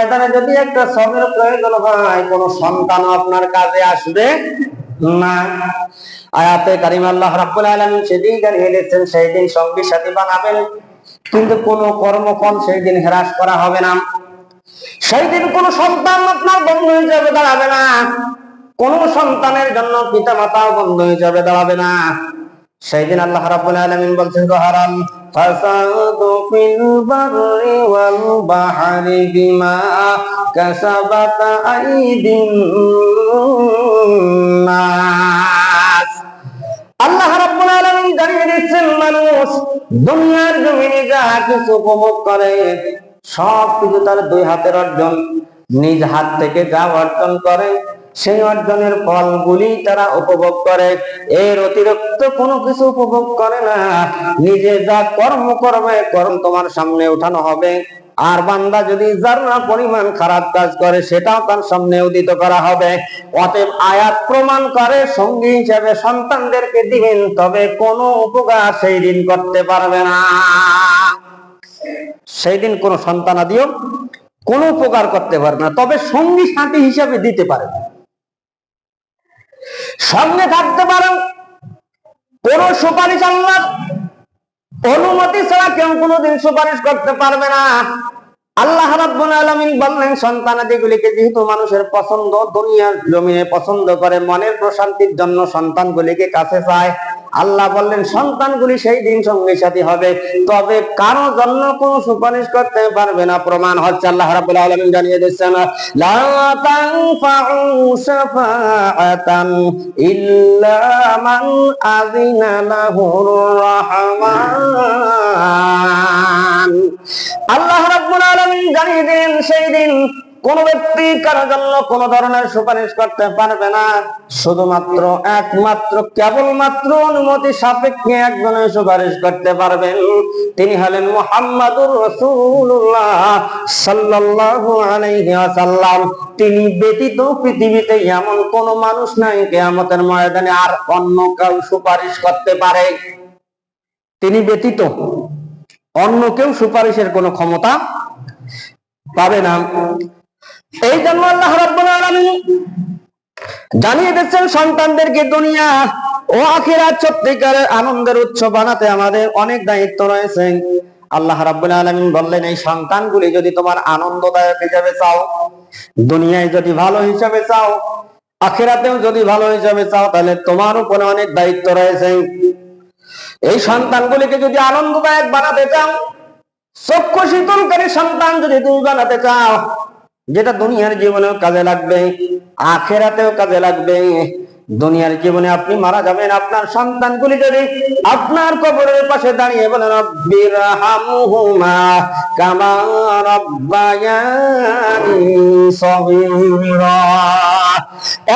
ময়দানে যদি একটা শ্রমের প্রয়োজন হয়, কোন সন্তান আপনার কাজে আসবে না। আয়াতে কারিম আল্লাহ রাব্বুল আলামিন সেদিন দিচ্ছেন সেই দিন সঙ্গী সাথী বানাবেন। কিন্তু কোন কর্মফল সেই দিন হ্রাস করা হবে না। সেই দিন কোন সন্তান আপনার বন্ধু হিসেবে দাঁড়াবে না। কোন সন্তানের জন্য পিতা মাতাও বন্ধু হিসেবে দাঁড়াবে না। সেই দিন আল্লাহ রাব্বুল আলামিন বলছেন হারাম ফিল বাররি ওয়াল বাহরি বিমা কাসাবাত আইদিন নাস আল্লাহ রাব্বুল আলামিন জানিয়ে দিচ্ছেন, মানুষ দুনিয়ার জমিনে যা কিছু উপভোগ করে সব কিছু তার দুই হাতের অর্জন। নিজ হাত থেকে যা অর্জন করে সেই অর্জনের ফলগুলি তারা উপভোগ করে। এর অতিরিক্ত কোনো কিছু উপভোগ করে না। নিজে যা কর্ম করবে, কর্ম তোমার সামনে উঠানো হবে। আর বান্দা যদি যারা পরিমাণ খারাপ কাজ করে, সেটাও তার সামনে উদিত করা হবে। অতএব আয়াত প্রমাণ করে, সঙ্গী হিসেবে সন্তানদেরকে দিবেন, তবে কোনো উপকার সেই দিন করতে পারবে না। সেই দিন কোনো সন্তান আদিও কোনো উপকার করতে পারবে না, তবে সঙ্গী সাথী হিসাবে দিতে পারে। সঙ্গে থাকতে পারো কোন সুপারিশ আল্লাহ অনুমতি ছাড়া কেউ কোনোদিন সুপারিশ করতে পারবে না। আল্লাহ রাব্বুল আলামিন বললেন সন্তানাদিগুলিকে যেহেতু মানুষের পছন্দ, দুনিয়ার জমিনে পছন্দ করে, মনের প্রশান্তির জন্য সন্তানগুলিকে কাছে চায়। আল্লাহ বললেন, সন্তানগুলি সেই দিন সঙ্গী সাথী হবে। তবে কারও জন্য কোনো সুপারিশ করতে পারবে না, প্রমাণ হচ্ছে আল্লাহ রাব্বুল আলামিন জানিয়ে দিচ্ছেন আল্লাহ রাব্বুল আলামিন জানিয়ে দেন সেই দিন কোন ব্যক্তি কারও জন্য কোন ধরনের সুপারিশ করতে পারবে না। শুধুমাত্র একমাত্র, কেবলমাত্র অনুমতি সাপেক্ষে একজনের সুপারিশ করতে পারবেন। তিনি হলেন মোহাম্মদুর রসুল্লাহ সাল্লাল্লাহু আলাইহি ওয়াসাল্লাম। তিনি ব্যতীত পৃথিবীতে এমন কোন মানুষ নাই কিয়ামতের ময়দানে আর অন্য কেউ সুপারিশ করতে পারে। তিনি ব্যতীত অন্য কেউ সুপারিশের কোনো ক্ষমতা পাবে না। এই জন্য আল্লাহ রাব্বুল জানিয়ে দিচ্ছেন সন্তানদেরকে দুনিয়া ও আখিরাত সত্যিকারের আনন্দের উৎস বানাতে আমাদের অনেক দায়িত্ব রয়েছে। আল্লাহ রাব্বুল আলামিন বললেন, এই সন্তানগুলি যদি তোমার আনন্দদায়ক হিসাবে চাও, দুনিয়ায় যদি ভালো হিসাবে চাও, আখেরাতেও যদি ভালো হিসাবে চাও, তাহলে তোমার উপরে অনেক দায়িত্ব রয়েছে। এই সন্তানগুলিকে যদি আনন্দদায়ক বানাতে চাও, চক্ষু শীতলকারী সন্তান যদি তুমি বানাতে চাও যেটা দুনিয়ার জীবনেও কাজে লাগবে, আখেরাতেও কাজে লাগবে, দুনিয়ার জীবনে আপনি মারা যাবেন। আপনার সন্তানগুলি যদি আপনার কবরের পাশে দাঁড়িয়ে বলেন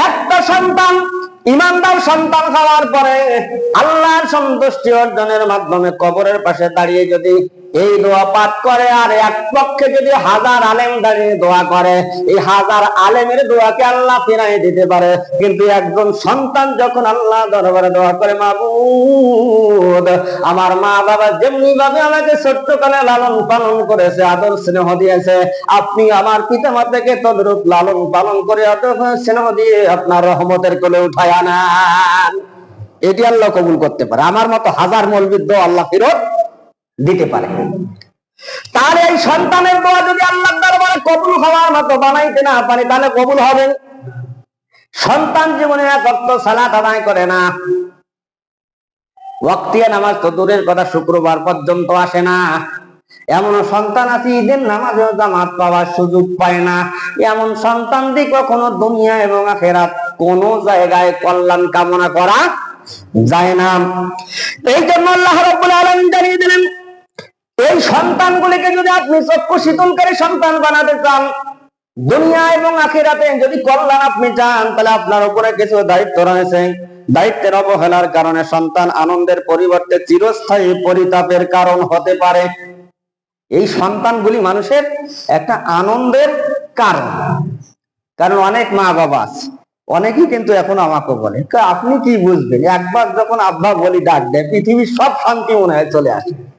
একটা সন্তান, ইমানদার সন্তান হওয়ার পরে আল্লাহর সন্তুষ্টি অর্জনের মাধ্যমে কবরের পাশে দাঁড়িয়ে যদি এই দোয়া পাঠ করে আর এক পক্ষে যদি হাজার আলেম দাঁড়িয়ে দোয়া করে, এই হাজার আলেমের দোয়াকে আল্লাহ ফিরাই দিতে পারে। কিন্তু একজন সন্তান যখন আল্লাহ দরবারে দোয়া করে, মাবুদ, আমার মা বাবা যেমনি ভাবে আমাকে ছোট্টকালে লালন পালন করেছে, আদর স্নেহ দিয়েছে, আপনি আমার পিতা মাতাকে তদরূপ লালন পালন করে আদর স্নেহ দিয়ে আপনার রহমতের কোলে উঠায় আনান। এটি আল্লাহ কবুল করতে পারে। আমার মতো হাজার মলবিদ আল্লাহ ফিরত দিতে পারে। তার এই সন্তানের দোয়া যদি আল্লাহর দরবারে কবুল হওয়ার মতো বানাইতে না পারে, তাহলে কবুল হবে? সন্তান জীবনে এক অক্ত সালাত আদায় করে না। ওয়াক্তিয়া নামাজ তো দূরের কথা, শুক্রবার পর্যন্ত আসে না। এমন সন্তান আছে, ঈদের নামাজেও জামাত পাওয়ার সুযোগ পায় না। এমন সন্তান দিয়ে কখনো দুনিয়া এবং আখেরাত কোন জায়গায় কল্যাণ কামনা করা যায় না। এই জন্য আল্লাহ রাব্বুল আলামিন জানিয়ে দিলেন এই সন্তানগুলিকে যদি আপনি চক্ষু শীতলকারী সন্তান বানাতে চান, দুনিয়া এবং আখিরাতে যদি কল্যাণ আপনি চান, তাহলে আপনার উপরে কিছু দায়িত্ব রয়েছে। দায়িত্বের অবহেলার কারণে সন্তান আনন্দের পরিবর্তে চিরস্থায়ী পরিতাপের কারণ হতে পারে। এই সন্তানগুলি মানুষের একটা আনন্দের কারণ। কারণ অনেক মা বাবা আছে, অনেকেই কিন্তু এখন আমাকে বলে, "কা- আপনি কি বুঝবেন? একবার যখন আব্বা বলি, ডাক দেয় পৃথিবীর সব শান্তি মনে হয় চলে আসে।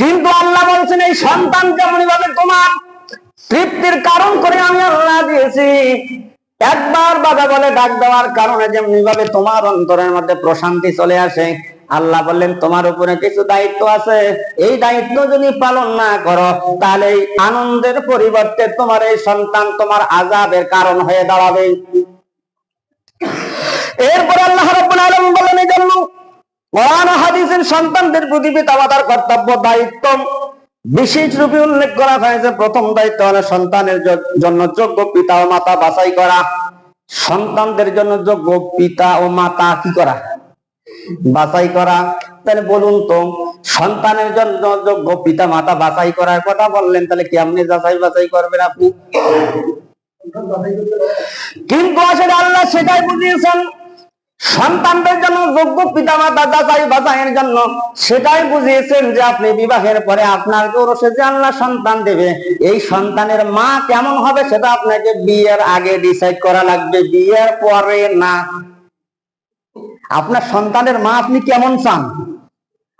কিন্তু আল্লাহ বলছেন, এই সন্তান যেমন ভাবে তোমার? তৃপ্তির কারণ করে আমি আল্লাহ দিয়েছি। একবার বাধা বলে, ডাক দেওয়ার কারণে যেমনি ভাবে তোমার অন্তরের মধ্যে প্রশান্তি চলে আসে। আল্লাহ বললেন, তোমার উপরে কিছু দায়িত্ব আছে। এই দায়িত্ব যদি পালন না করো, তাহলে আনন্দের পরিবর্তে তোমার এই সন্তান তোমার আজাবের কারণ হয়ে দাঁড়াবে। এরপর আল্লাহ রাব্বুল আলামিন বলেন, এই জন্য কোরআন হাদিসের সন্তানদের প্রতি পিতামাতার কর্তব্য, দায়িত্ব। বিশেষ রূপে উল্লেখ করা হয়েছে প্রথম দায়িত্ব হলো সন্তানের জন্য যোগ্য পিতা ও মাতা বাছাই করা। সন্তানদের জন্য যোগ্য পিতা ও মাতা কি করা? বাছাই করা। তাহলে বলুন তো, সন্তানের জন্য যোগ্য পিতা মাতা বাছাই করার কথা বললেন, তাহলে কেমনি যাচাই বাছাই করবেন আপনি? কিন্তু আসলে আল্লাহ সেটাই বুঝিয়েছেন। সন্তানদের জন্য যোগ্য পিতা মাতা যাচাই বাছাইয়ের জন্য। সেটাই বুঝিয়েছেন যে আপনি বিবাহের পরে আপনার গৌরসে যে আল্লাহ সন্তান দেবে, এই সন্তানের মা কেমন হবে সেটা আপনাকে বিয়ের আগে ডিসাইড করা লাগবে, বিয়ের পরে না। আপনার সন্তানের মা আপনি কেমন চান?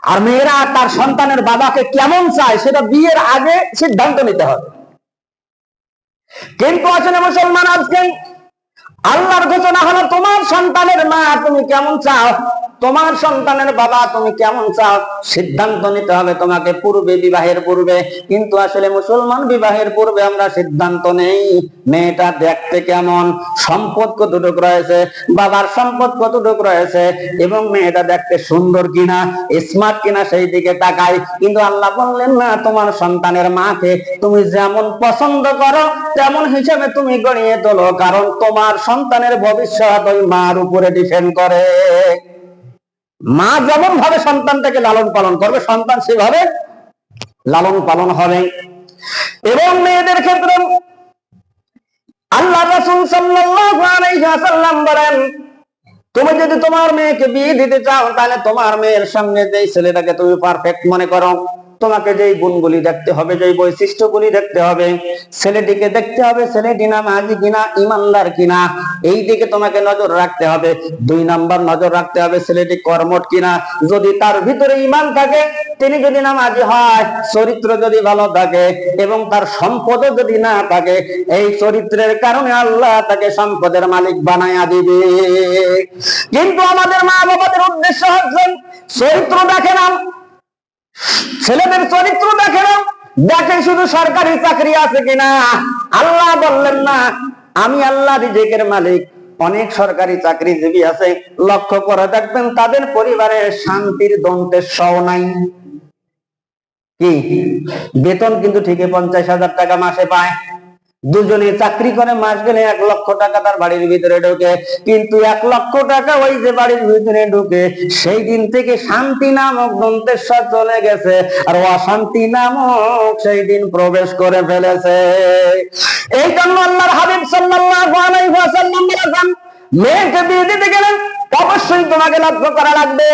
আর মেয়েরা তার সন্তানের বাবাকে কেমন চায় সেটা বিয়ের আগে সিদ্ধান্ত নিতে হবে। কিন্তু আসলে মুসলমান আজকে? আল্লাহর ঘোষণা হলো তোমার সন্তানের মা তুমি কেমন চাও? তোমার সন্তানের বাবা তুমি কেমন চাও? সিদ্ধান্ত নিতে হবে তোমাকে পূর্বে বিবাহের পূর্বে। কিন্তু আসলে মুসলমান বিবাহের পূর্বে আমরা সিদ্ধান্ত নেই। মেয়েটা দেখতে কেমন? সম্পদ কতটুক রয়েছে? বাবার সম্পদ কতটুক রয়েছে? এবং মেয়েটা দেখতে সুন্দর কিনা? স্মার্ট কিনা সেই দিকে তাকাই। কিন্তু আল্লাহ বললেন, না, তোমার সন্তানের মাকে তুমি যেমন পছন্দ করো, তেমন হিসেবে তুমি গড়িয়ে তোলো। কারণ তোমার সন্তানের ভবিষ্যৎ ওই মার উপরে ডিপেন্ড করে। মা যেমন ভাবে সন্তানটাকে লালন পালন করবে, সন্তান সেভাবে লালন পালন হবে। এবং মেয়েদের ক্ষেত্রে আল্লাহ রাসুল সাল্লাম বলেন, তুমি যদি তোমার মেয়েকে বিয়ে দিতে চাও, তাহলে তোমার মেয়ের সঙ্গে যে ছেলেটাকে তুমি পারফেক্ট মনে করো তোমাকে যেই গুণগুলি দেখতে হবে, যেই বৈশিষ্ট্যগুলি দেখতে হবে, ছেলেটিকে দেখতে হবে, ছেলেটি নামাজি কিনা, ইমানদার কিনা, এই দিকে তোমাকে নজর রাখতে হবে। দুই নাম্বার নজর রাখতে হবে, ছেলেটি কর্মট কিনা, যদি তার ভিতরে ইমান থাকে, তিনি যদি নামাজি হয়, চরিত্র যদি ভালো থাকে, এবং তার সম্পদ যদি না থাকে, এই চরিত্রের কারণে আল্লাহ তাকে সম্পদের মালিক বানায়া দিবে। কিন্তু আমাদের মা বাবাদের উদ্দেশ্য হচ্ছে, চরিত্র দেখে না ছেলেদের চরিত্র দেখে না দেখে শুধু সরকারি চাকরি আছে কিনা? আল্লাহ বললেন, না, আমি আল্লাহ রিজেকের মালিক। অনেক সরকারি চাকরিজীবী আছে। লক্ষ্য করে দেখবেন তাদের পরিবারের শান্তির দন্তের সহ নাই। কি? বেতন কিন্তু ঠিকই পঞ্চাশ হাজার টাকা মাসে পায়। দুজনে চাকরি করে, মাস গেলে এক লক্ষ টাকা তার বাড়ির ভিতরে ঢোকে। কিন্তু এক লক্ষ টাকা ওই যে বাড়ির ভিতরে ঢুকে, সেই দিন থেকে শান্তি নামক দন্তেশ্বর চলে গেছে। আর অশান্তি নামক সেই দিন প্রবেশ করে ফেলেছে। এই জন্য আল্লাহর হাবিব সাল্লাল্লাহু আলাইহি ওয়াসাল্লাম বলেছেন, মেয়েকে বিয়ে দিতে গেলেন অবশ্যই তোমাকে লক্ষ্য করা লাগবে,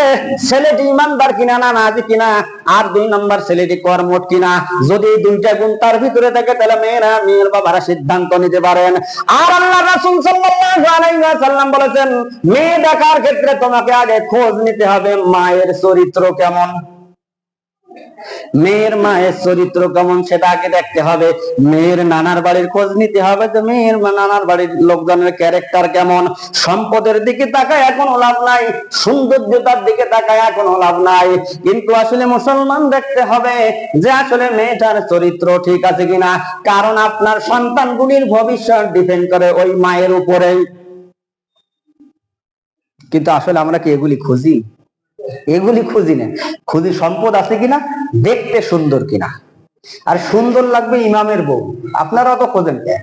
ছেলেটি ইমানদার কিনা না নাজি কিনা, আর দুই নম্বর ছেলেটি কর্মট কিনা। যদি দুইটা গুণ তার ভিতরে থাকে, তাহলে মেয়েরা, মেয়ের বাবারা সিদ্ধান্ত নিতে পারেন। আর আল্লাহ রাসূল সাল্লাল্লাহু আলাইহি ওয়াসাল্লাম বলেছেন, মেয়ে দেখার ক্ষেত্রে তোমাকে আগে খোঁজ নিতে হবে, মায়ের চরিত্র কেমন? মেয়ের মায়ের চরিত্র কেমন সেটা আগে দেখতে হবে। মেয়ের নানার বাড়ির খোঁজ নিতে হবে যে মেয়ের নানার বাড়ির লোকজনের ক্যারেক্টার কেমন। সম্পদের দিকে তাকায় এখনও লাভ নাই। সৌন্দর্যতার দিকে তাকায় এখনও লাভ নাই। কিন্তু আসলে মুসলমান দেখতে হবে যে আসলে মেয়েটার চরিত্র ঠিক আছে কিনা। কারণ আপনার সন্তানগুলির ভবিষ্যৎ ডিপেন্ড করে ওই মায়ের উপরে কিন্তু আসলে আমরা কি এগুলি খুঁজি? এগুলি খুঁজি না। খুঁজি সম্পদ আছে কিনা? দেখতে সুন্দর কিনা। আর সুন্দর লাগবে ইমামের বউ। আপনারা তো খোঁজেন কে?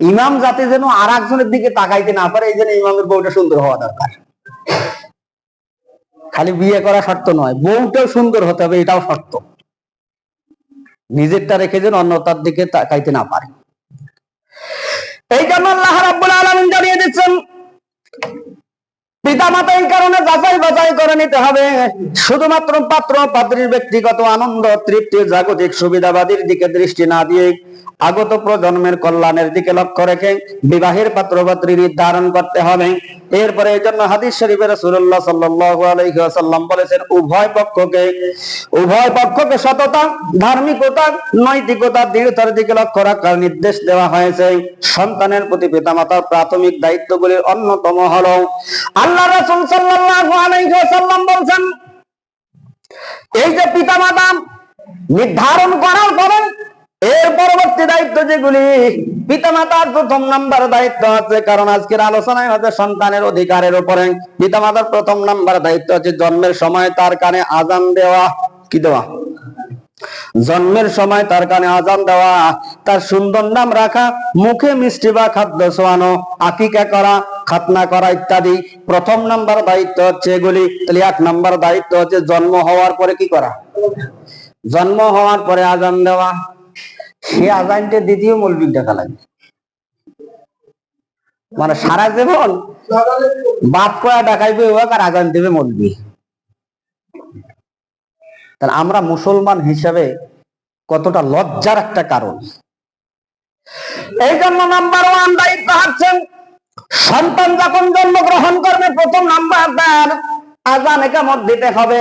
ইমাম যাতে যেন আর একজনের দিকে তাকাইতে না পারে, এই জন্য ইমামের বউটা সুন্দর হওয়া দরকার। খালি বিয়ে করা শর্ত নয়, বউটাও সুন্দর হতে হবে, এটাও শর্ত। নিজেরটা রেখে যেন অন্যতার দিকে তাকাইতে না পারে। এই জন্য আল্লাহ রাব্বুল আলামিন জানিয়ে দিচ্ছেন পিতা মাতা এই কারণে যাচাই বাছাই করে নিতে হবে। শুধুমাত্র পাত্র পাত্রীর ব্যক্তিগত আনন্দ, তৃপ্তি, জাগতিক সুবিধাবাদীর দিকে দৃষ্টি না দিয়ে আগত প্রজন্মের কল্যাণের দিকে লক্ষ্য রেখে বিবাহের পাত্র পাত্রী নির্ধারণ করতে হবে। এরপরে এই জন্য হাদিস শরীফের রাসূলুল্লাহ সাল্লাল্লাহু আলাইহি ওয়াসাল্লাম বলেছেন, উভয় পক্ষকে উভয় পক্ষকে সততা, ধার্মিকতা, নৈতিকতা দৃঢ়তার দিকে লক্ষ্য রাখার নির্দেশ দেওয়া হয়েছে। সন্তানের প্রতি পিতামাতার প্রাথমিক দায়িত্বগুলির অন্যতম হল আল্লাহ রাসূল সাল্লাল্লাহু আলাইহি ওয়াসাল্লাম বলছেন, এই যে পিতামাতা নির্ধারণ করার পরে এর পরবর্তী দায়িত্ব যেগুলি, পিতামাতার প্রথম নাম্বার দায়িত্ব আছে, কারণ আজকের আলোচনায় হচ্ছে সন্তানের অধিকারের উপরে। পিতামাতার প্রথম নাম্বার দায়িত্ব হচ্ছে জন্মের সময়, তার কানে আজান দেওয়া। কি দেওয়া? জন্মের সময় তার কানে আজান দেওয়া, তার সুন্দর নাম রাখা, মুখে মিষ্টি বা খাদ্য ছোয়ানো আকিকা করা, খাতনা করা ইত্যাদি। প্রথম নাম্বার দায়িত্ব হচ্ছে এগুলি, তাহলে এক নাম্বার দায়িত্ব হচ্ছে জন্ম হওয়ার পরে কি করা? জন্ম হওয়ার পরে আজান দেওয়া। সে আজানটা দ্বিতীয় মৌলবিক দেখা লাগবে। মানে সারা জীবন বাপ করা ডাকাইবে আর আজান দেবে মৌলবি তাহলে আমরা মুসলমান হিসাবে কতটা লজ্জার একটা কারণ। এই জন্য নাম্বার ওয়ান দায়িত্ব হচ্ছেন সন্তান যখন জন্মগ্রহণ করবে, প্রথম নাম্বার তার আজান একামত দিতে হবে।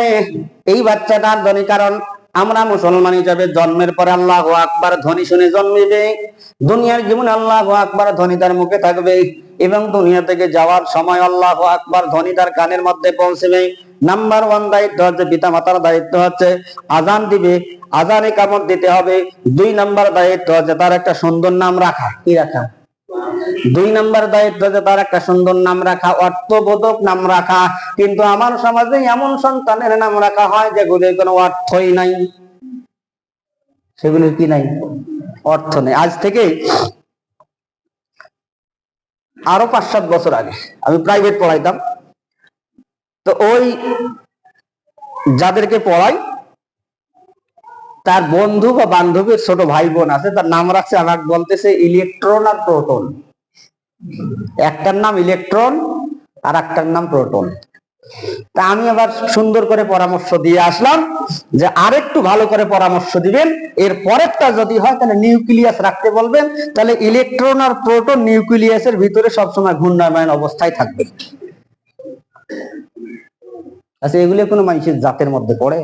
এই বাচ্চাটার ধনী কারণ আমরা মুসলমান হিসাবে জন্মের পরে আল্লাহ আকবার ধ্বনি শুনে জন্মিবে। দুনিয়ার জীবনে আল্লাহ আকবার ধ্বনি তার মুখে থাকবে এবং দুনিয়া থেকে যাওয়ার সময় আল্লাহ আকবার ধ্বনি তার কানের মধ্যে পৌঁছবে। নাম্বার ওয়ান দায়িত্ব হচ্ছে পিতা মাতার দায়িত্ব হচ্ছে আজান দিবে। আজানে কামত দিতে হবে। দুই নাম্বার দায়িত্ব হচ্ছে তার একটা সুন্দর নাম রাখা। কি রাখা? দুই নাম্বার দায়িত্ব হচ্ছে তার একটা সুন্দর নাম রাখা, অর্থবোধক নাম রাখা। কিন্তু আমার সমাজে এমন সন্তানের নাম রাখা হয় যেগুলির কোনো অর্থই নাই। সেগুলির কি নাই? অর্থ নেই। আজ থেকে আরও পাঁচ সাত বছর আগে, আমি প্রাইভেট পড়াইতাম। তো ওই যাদেরকে পড়াই, তার বন্ধু বা বান্ধবীর ছোট ভাই বোন আছে, তার নাম রাখছে আমার বলতেছে ইলেকট্রন আর প্রোটন। একটার নাম ইলেকট্রন আর একটার নাম প্রোটন। তা আমি আবার সুন্দর করে পরামর্শ দিয়ে আসলাম যে আরেকটু ভালো করে পরামর্শ দিবেন। এর পরেরটা যদি হয়, তাহলে নিউক্লিয়াস রাখতে বলবেন। তাহলে ইলেকট্রন আর প্রোটন নিউক্লিয়াসের ভিতরে সবসময় ঘূর্ণায়মান অবস্থায় থাকবে। আচ্ছা এগুলো কোনো মানুষের জাতের মধ্যে পড়ে?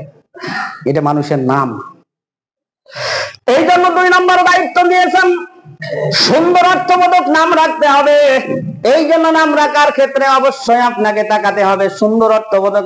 এটা মানুষের নাম। এই জন্য দুই নম্বর দায়িত্ব দিয়েছেন সুন্দর অর্থবোধক নাম রাখতে হবে। এই জন্য নাম রাখার ক্ষেত্রে অবশ্যই আপনাকে তাকাতে হবে। সুন্দর অর্থবোধক